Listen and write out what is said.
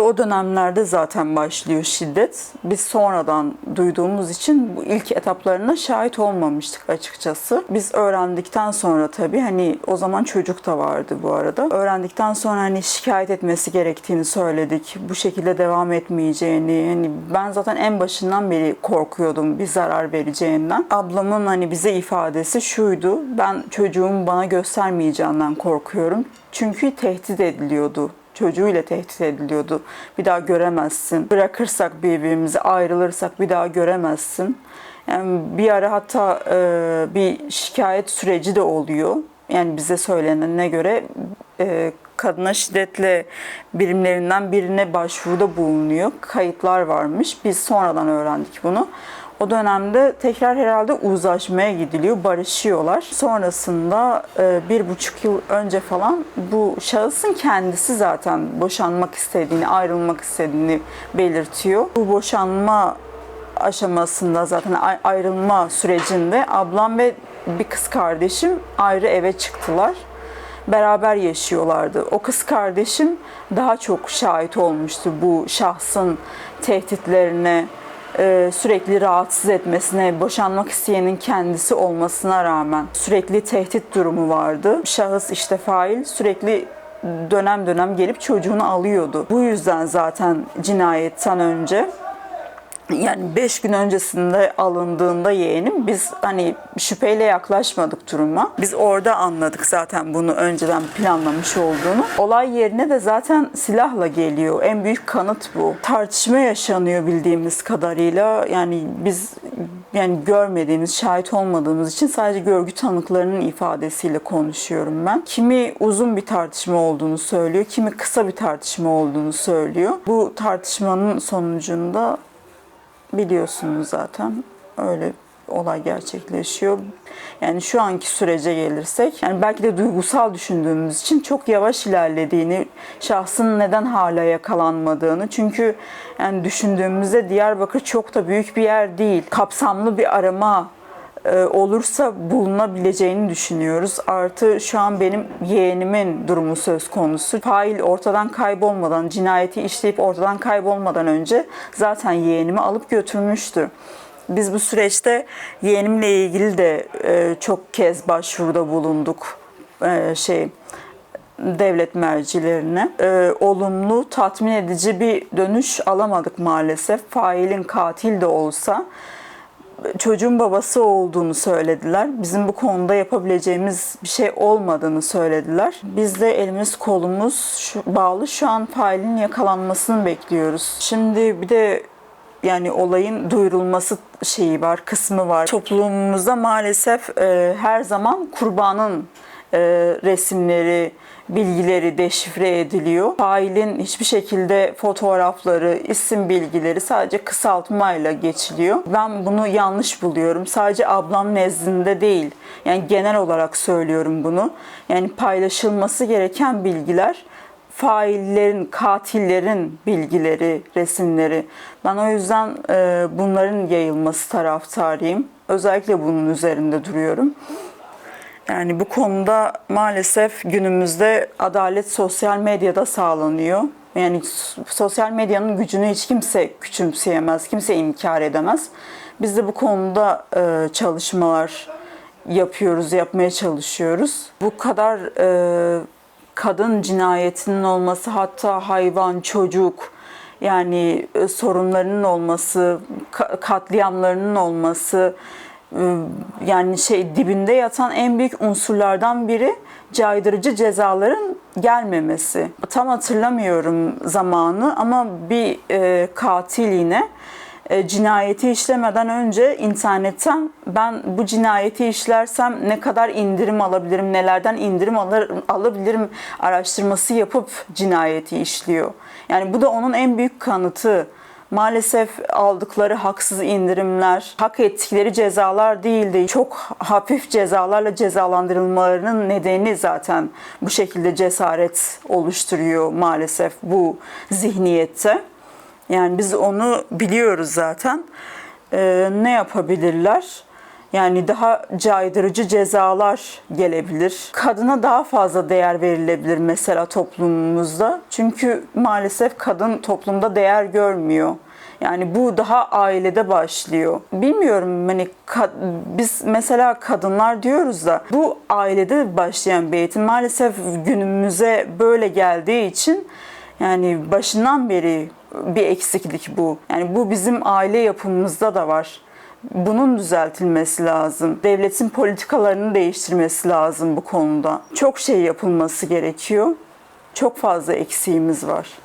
O dönemlerde zaten başlıyor şiddet. Biz sonradan duyduğumuz için bu ilk etaplarına şahit olmamıştık açıkçası. Biz öğrendikten sonra tabii hani o zaman çocuk da vardı bu arada. Öğrendikten sonra hani şikayet etmesi gerektiğini söyledik. Bu şekilde devam etmeyeceğini. Hani ben zaten en başından beri korkuyordum bir zarar vereceğinden. Ablamın hani bize ifadesi şuydu. Ben çocuğumu bana göstermeyeceğinden korkuyorum. Çünkü tehdit ediliyordu çocuğuyla tehdit ediliyordu. Bir daha göremezsin. Bırakırsak birbirimizi, ayrılırsak bir daha göremezsin. Yani bir ara hatta e, bir şikayet süreci de oluyor. Yani bize söylenene göre e, kadına şiddetle birimlerinden birine başvuruda bulunuyor. Kayıtlar varmış. Biz sonradan öğrendik bunu. O dönemde tekrar herhalde uzlaşmaya gidiliyor, barışıyorlar. Sonrasında e, bir buçuk yıl önce falan bu şahısın kendisi zaten boşanmak istediğini, ayrılmak istediğini belirtiyor. Bu boşanma aşamasında zaten ay- ayrılma sürecinde ablam ve bir kız kardeşim ayrı eve çıktılar. Beraber yaşıyorlardı. O kız kardeşim daha çok şahit olmuştu bu şahsın tehditlerine, e, sürekli rahatsız etmesine, boşanmak isteyenin kendisi olmasına rağmen sürekli tehdit durumu vardı. Şahıs işte fail sürekli dönem dönem gelip çocuğunu alıyordu. Bu yüzden zaten cinayetten önce yani 5 gün öncesinde alındığında yeğenim biz hani şüpheyle yaklaşmadık duruma. Biz orada anladık zaten bunu önceden planlamış olduğunu. Olay yerine de zaten silahla geliyor. En büyük kanıt bu. Tartışma yaşanıyor bildiğimiz kadarıyla. Yani biz yani görmediğimiz, şahit olmadığımız için sadece görgü tanıklarının ifadesiyle konuşuyorum ben. Kimi uzun bir tartışma olduğunu söylüyor, kimi kısa bir tartışma olduğunu söylüyor. Bu tartışmanın sonucunda biliyorsunuz zaten öyle olay gerçekleşiyor. Yani şu anki sürece gelirsek, yani belki de duygusal düşündüğümüz için çok yavaş ilerlediğini, şahsın neden hala yakalanmadığını. Çünkü yani düşündüğümüzde Diyarbakır çok da büyük bir yer değil. Kapsamlı bir arama olursa bulunabileceğini düşünüyoruz. Artı şu an benim yeğenimin durumu söz konusu. Fail ortadan kaybolmadan, cinayeti işleyip ortadan kaybolmadan önce zaten yeğenimi alıp götürmüştü. Biz bu süreçte yeğenimle ilgili de e, çok kez başvuruda bulunduk. E, şey devlet mercilerine. E, olumlu, tatmin edici bir dönüş alamadık maalesef. Failin katil de olsa çocuğun babası olduğunu söylediler. Bizim bu konuda yapabileceğimiz bir şey olmadığını söylediler. Biz de elimiz kolumuz şu, bağlı. Şu an failin yakalanmasını bekliyoruz. Şimdi bir de yani olayın duyurulması şeyi var, kısmı var. Toplumumuzda maalesef e, her zaman kurbanın e, resimleri, bilgileri deşifre ediliyor. Failin hiçbir şekilde fotoğrafları, isim bilgileri sadece kısaltmayla geçiliyor. Ben bunu yanlış buluyorum. Sadece ablam nezdinde değil. Yani genel olarak söylüyorum bunu. Yani paylaşılması gereken bilgiler faillerin, katillerin bilgileri, resimleri. Ben o yüzden e, bunların yayılması taraftarıyım. Özellikle bunun üzerinde duruyorum. Yani bu konuda maalesef günümüzde adalet sosyal medyada sağlanıyor. Yani sosyal medyanın gücünü hiç kimse küçümseyemez, kimse inkar edemez. Biz de bu konuda e, çalışmalar yapıyoruz, yapmaya çalışıyoruz. Bu kadar e, kadın cinayetinin olması, hatta hayvan, çocuk, yani e, sorunlarının olması, ka- katliamlarının olması, yani şey dibinde yatan en büyük unsurlardan biri caydırıcı cezaların gelmemesi. Tam hatırlamıyorum zamanı ama bir e, katil yine e, cinayeti işlemeden önce internetten ben bu cinayeti işlersem ne kadar indirim alabilirim, nelerden indirim alır, alabilirim araştırması yapıp cinayeti işliyor. Yani bu da onun en büyük kanıtı. Maalesef aldıkları haksız indirimler, hak ettikleri cezalar değildi. Çok hafif cezalarla cezalandırılmalarının nedeni zaten bu şekilde cesaret oluşturuyor maalesef bu zihniyette. Yani biz onu biliyoruz zaten. Ee, ne yapabilirler? Yani daha caydırıcı cezalar gelebilir. Kadına daha fazla değer verilebilir mesela toplumumuzda. Çünkü maalesef kadın toplumda değer görmüyor. Yani bu daha ailede başlıyor. Bilmiyorum hani biz mesela kadınlar diyoruz da bu ailede başlayan bir eğitim maalesef günümüze böyle geldiği için yani başından beri bir eksiklik bu. Yani bu bizim aile yapımızda da var. Bunun düzeltilmesi lazım. Devletin politikalarını değiştirmesi lazım bu konuda. Çok şey yapılması gerekiyor. Çok fazla eksiğimiz var.